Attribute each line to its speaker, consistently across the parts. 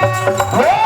Speaker 1: Oh!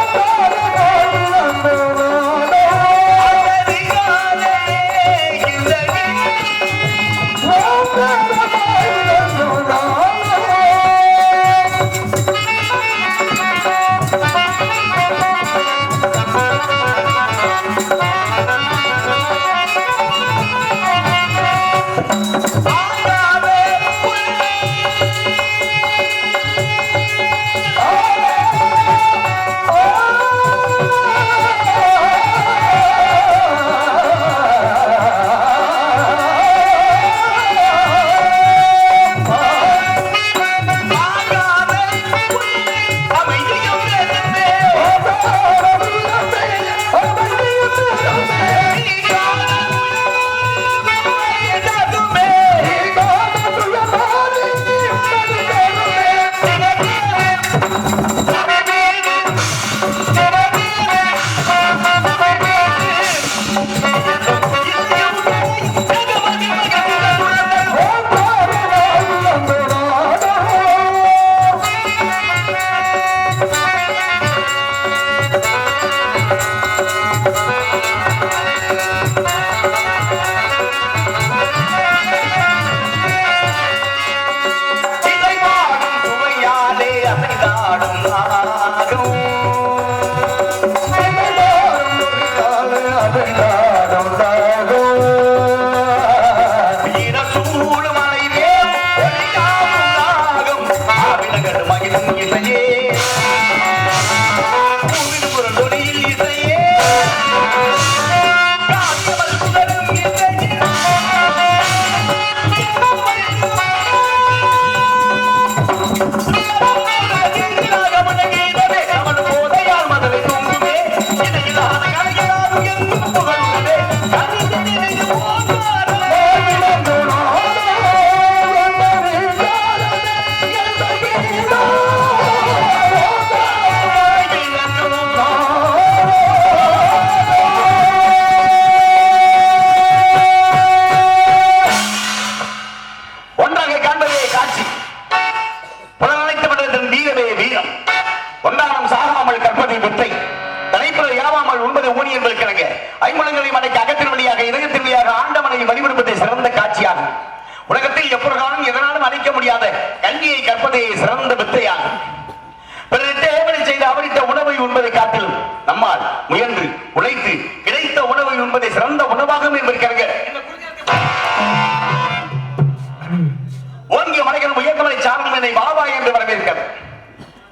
Speaker 1: கல்வியை சிறந்த வித்தையாக பிறகு தேவனை செய்த அவரிட்ட உணவை உண்பதை காட்டிலும் நம்மால் முயன்று உழைத்து கிடைத்த உணவை உண்பதை சிறந்த உணவாகும் என்பதற்காக ஓங்கிய மலைகள் உயர்ந்தமலை சார்ந்தும் என்னை வாவா என்று வரவேற்கிறது.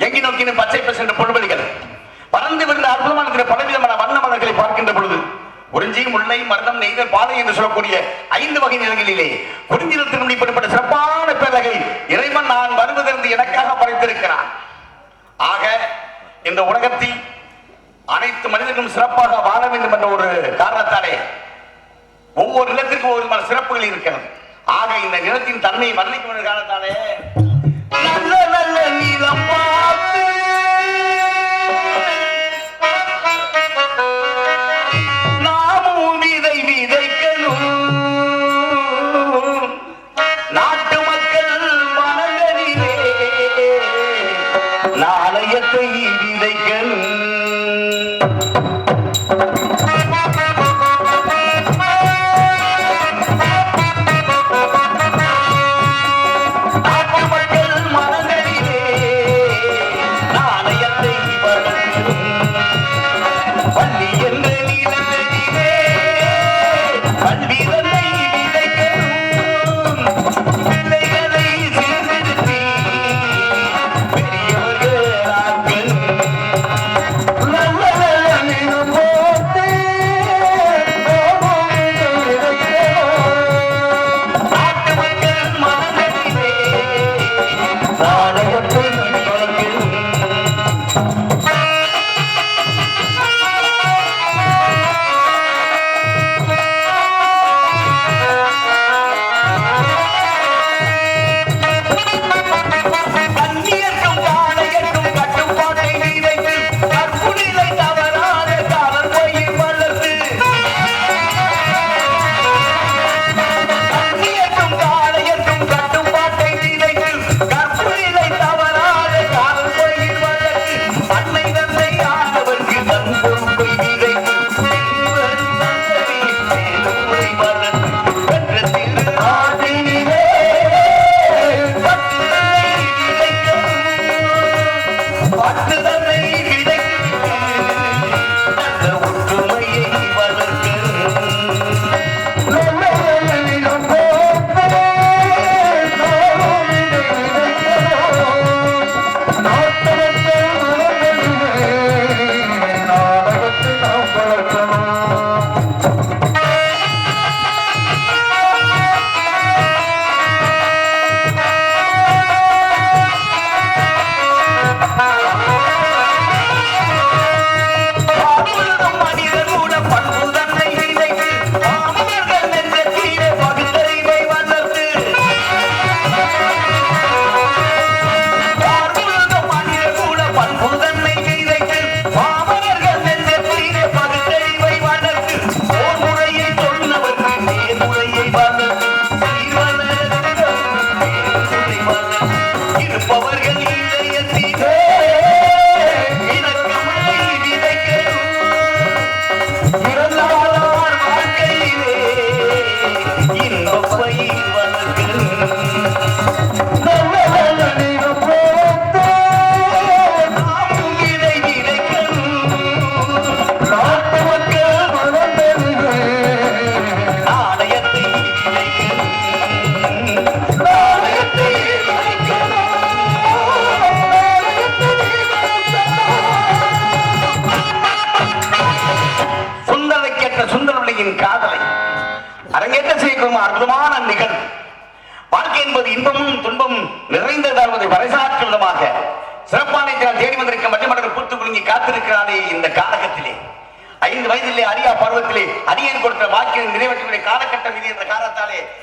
Speaker 1: எங்கி நோக்கினும் பச்சை பசென்ற பொழுவெளிகள் பறந்து விழுந்த அற்புதமான திரு பலவிதமான வண்ண மலர்களை பார்க்கின்ற பொழுது குறிஞ்சி முல்லை மருதம் நெய்தல் பாலை என்று சொல்லக்கூடிய ஐந்து வகை நிலங்களிலே குறிஞ்சிலத்தில் முடிப்பட்ட சிறப்பான பேரகை எனக்காக ஆக இந்த உலகத்தில் அனைத்து மனிதர்களும் சிறப்பாக வாழ வேண்டும் என்ற ஒரு காரணத்தாலே ஒவ்வொரு நிலத்திற்கும் ஒரு மன சிறப்புகள் இருக்கிறது. ஆக இந்த நிலத்தின் தன்மையை வர்ணிக்கும் காரணத்தாலே நல்ல நல்ல நீளம்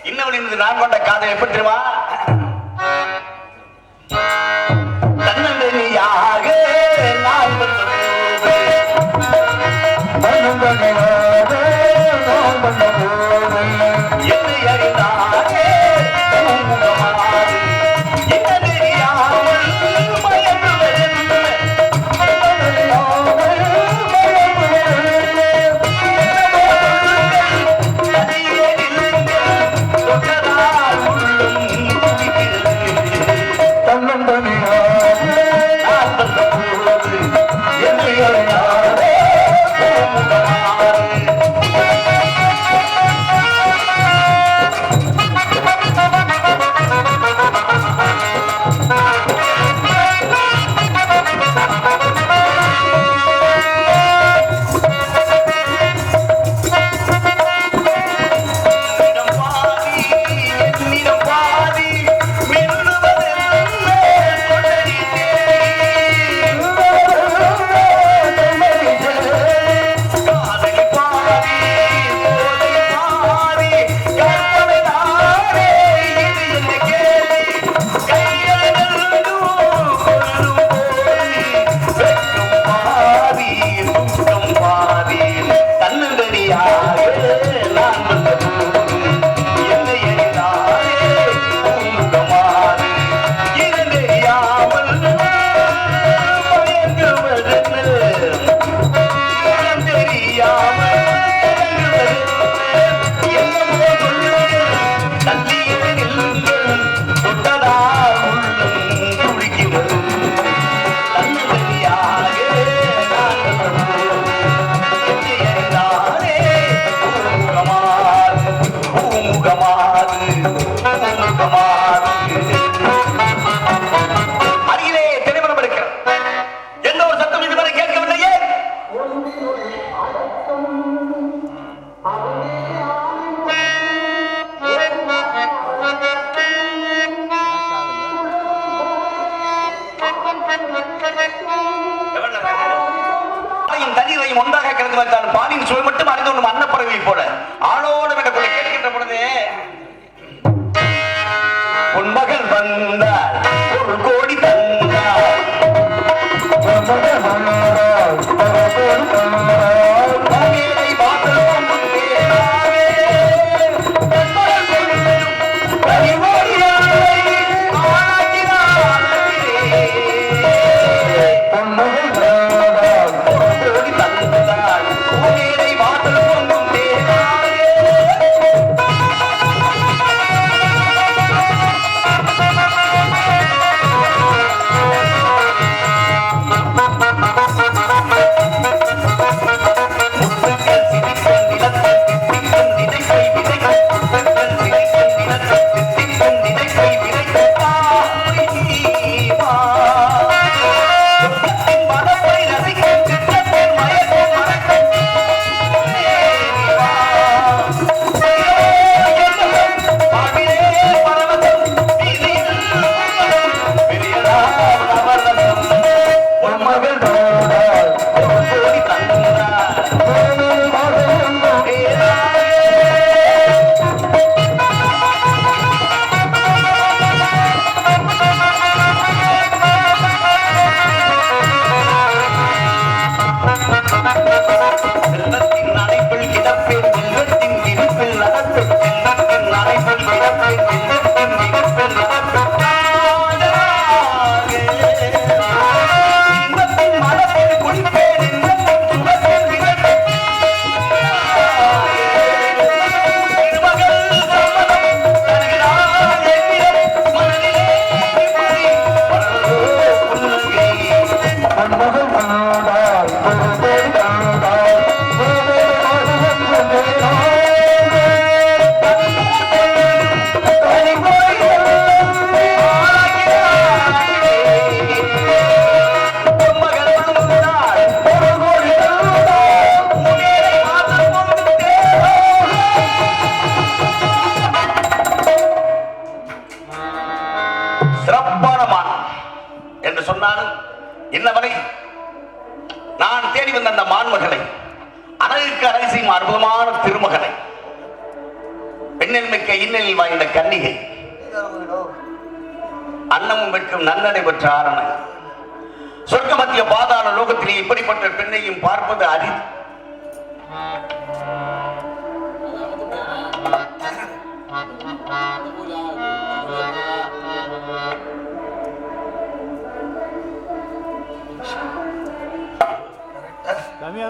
Speaker 1: இன்னவள் நான் கொண்ட காதல் எப்படி தெரியுமா?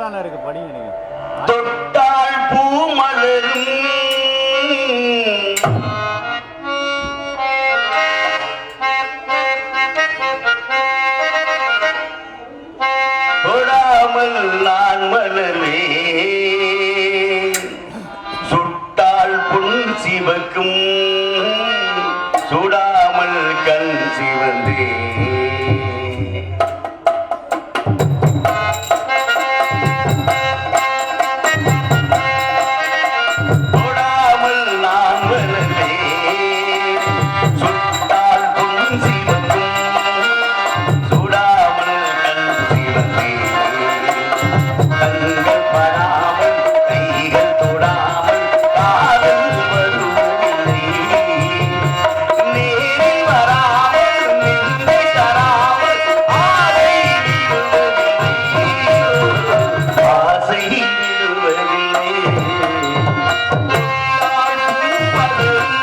Speaker 2: அழகான இருக்கு படிங்க நீங்க.
Speaker 1: தொட்டால் பூமலரும் நான் மலரே. சுட்டால் புண் சிவக்கும். சுடாமல் கண் சிவந்தே. Thank you.